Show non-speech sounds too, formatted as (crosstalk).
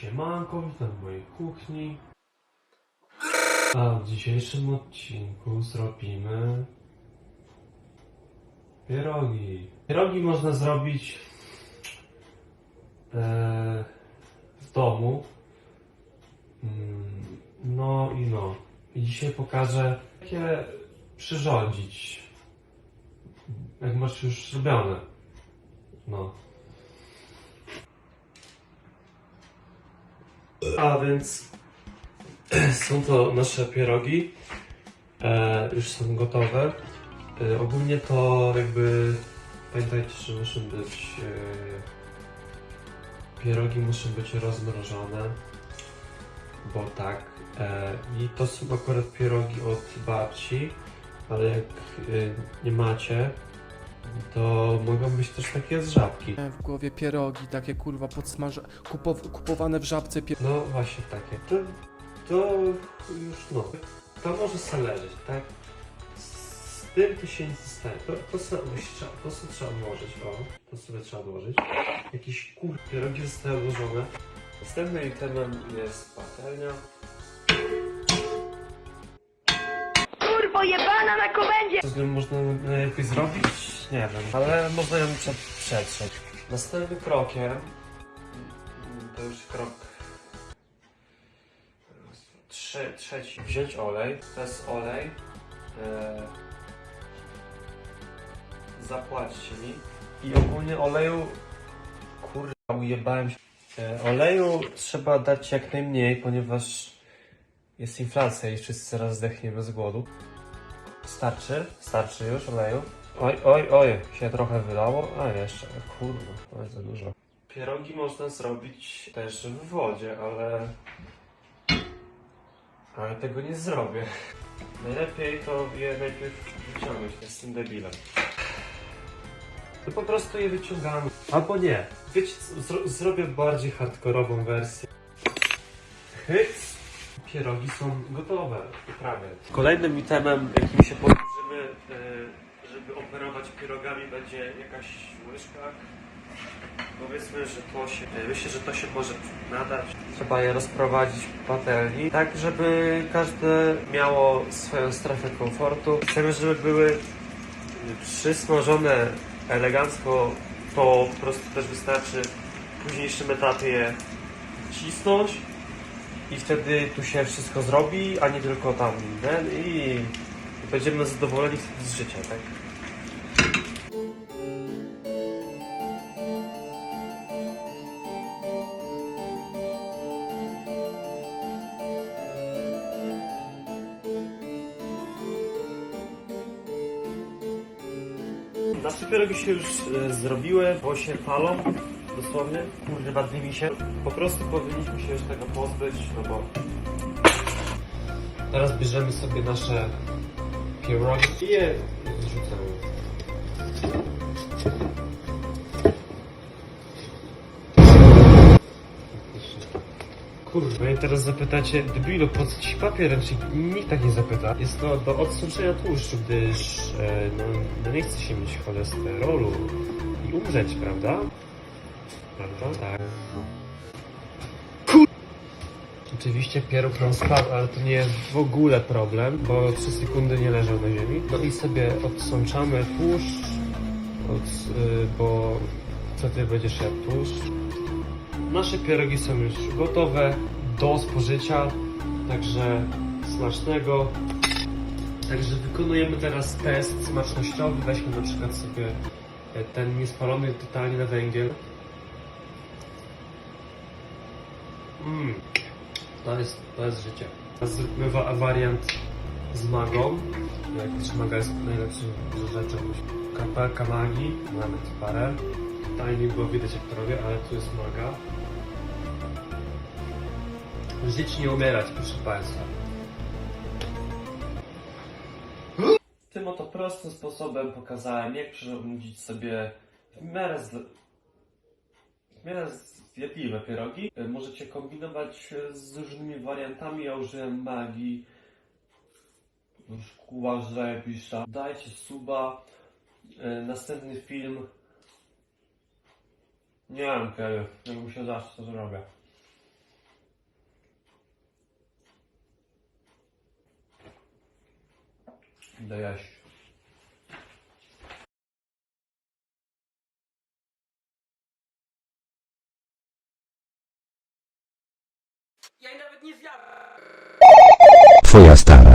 Siemanko, witam w mojej kuchni. A w dzisiejszym odcinku zrobimy pierogi. Pierogi można zrobić e, w domu. Mm, No i no. I dzisiaj pokażę, jak je przyrządzić. Jak masz już zrobione. No. A więc (clears throat) są to nasze pierogi. E, już są gotowe. E, ogólnie to jakby pamiętajcie, że muszą być e, pierogi muszą być rozmrożone. Bo tak. E, I to są akurat pierogi od babci, ale jak e, nie macie, to mogą być też takie z żabki. W głowie pierogi, takie kurwa podsmaże... Kupow... kupowane w żabce pie... No właśnie takie. To, to już no. To może sobie leżeć, tak? Z tym to się nic nie stanie. To, to, sobie, trzeba- to sobie trzeba odłożyć, o. To sobie trzeba odłożyć. Jakieś kur... pierogi zostały odłożone. Następnym itemem jest patelnia. Kurwo jebana na komendzie! Co z nią można jakoś zrobić? Nie wiem, ale można ją prze- przetrzeć. Następnym krokiem to już krok Trze, trzeci. Wziąć olej. To jest olej. E, zapłacić mi. I ogólnie oleju. Kurwa, ujebałem się. E, oleju trzeba dać jak najmniej, ponieważ jest inflacja i wszyscy zaraz zdechniemy z głodu. Starczy? Starczy już oleju? Oj, oj, oj, się trochę wylało. A jeszcze, kurwa, to jest za dużo. Pierogi można zrobić też w wodzie, ale... Ale tego nie zrobię. Najlepiej to je najpierw wyciągnąć, jestem debilem. To po prostu je wyciągamy. Albo nie. Wiecie, co, zro zrobię bardziej hardkorową wersję. Hyc! Pierogi są gotowe, prawie. Kolejnym itemem, jakim się posłużymy, e, żeby operować pierogami, będzie jakaś łyżka. Powiedzmy, że to się, e, myślę, że to się może nadać. Trzeba je rozprowadzić w patelni, tak żeby każde miało swoją strefę komfortu. Chcemy, żeby były przysmażone elegancko, to po prostu też wystarczy w późniejszym etapie je cisnąć i wtedy tu się wszystko zrobi, a nie tylko tam i będziemy zadowoleni z życia, tak? Nasze pierogi się już e, zrobiły, bo się palą, dosłownie, kurwa dymi się. Po prostu powinniśmy się już tego pozbyć, no bo... Teraz bierzemy sobie nasze pierogi i je zrzucamy. Kurwa, i teraz zapytacie, debilu, po co ci papier ręcznik? Nikt tak nie zapyta. Jest to do odsuszenia tłuszczu, gdyż e, no, no nie chce się mieć cholesterolu i umrzeć, prawda? Prawda? Tak. Oczywiście pieróg nam spadł, ale to nie jest w ogóle problem, bo 3 sekundy nie leżał na ziemi. No i sobie odsączamy tłuszcz, od, y, bo wtedy będziesz jadł tłuszcz. Nasze pierogi są już gotowe do spożycia, także smacznego. Także wykonujemy teraz test smacznościowy. Weźmy na przykład sobie e, ten niespalony totalnie na węgiel. Mmm, to jest, to jest życie. Zróbmy wa- wariant z magą. Jak też maga jest najlepszym rzeczą. Kapelka magii, nawet parę. Tutaj nie było widać jak to robię, ale tu jest maga. Żyć nie umierać, proszę Państwa. Tym oto prostym sposobem pokazałem, jak przyrządzić sobie w miarę. Nieraz zjadliwe pierogi. E, możecie kombinować e, z różnymi wariantami. Ja użyłem magii, szkła żrepisza. Dajcie suba. E, następny film. Nie wiem kiedy, jakbym się zawsze to zrobię. Dojeść. Do Jasiu. Twoja stara.